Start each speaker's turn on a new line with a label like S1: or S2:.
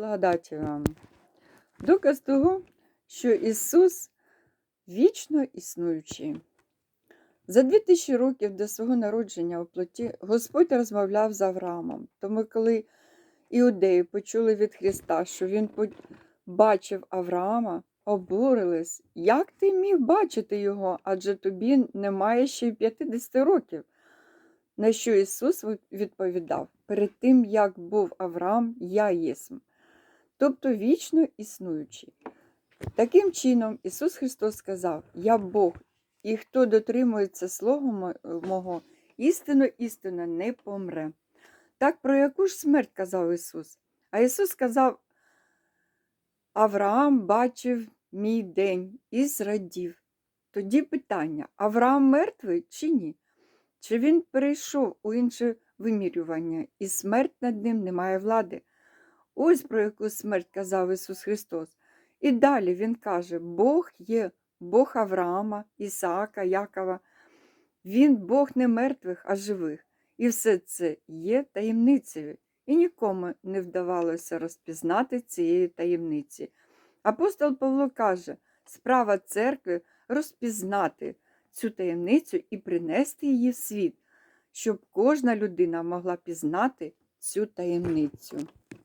S1: благодаті вам. Доказ того, що Ісус вічно існуючий. За дві тисячі років до свого народження у плоті Господь розмовляв з Авраамом. Тому, коли іудеї почули від Христа, що Він бачив Авраама, обурились, як ти міг бачити його, адже тобі немає ще й 50 років. На що Ісус відповідав: перед тим, як був Авраам, я єсмь, тобто вічно існуючий. Таким чином, Ісус Христос сказав: Я Бог, і хто дотримується Слова мого, істинно, істинно не помре. Так про яку ж смерть казав Ісус? А Ісус сказав: Авраам бачив мій день і зрадів. Тоді питання: Авраам мертвий чи ні? Чи він перейшов у інше вимірювання, і смерть над ним не має влади? Ось про яку смерть казав Ісус Христос. І далі Він каже: Бог є Бог Авраама, Ісаака, Якова. Він Бог не мертвих, а живих. І все це є таємницею, і нікому не вдавалося розпізнати цієї таємниці. Апостол Павло каже: справа церкви розпізнати цю таємницю і принести її в світ, щоб кожна людина могла пізнати цю таємницю.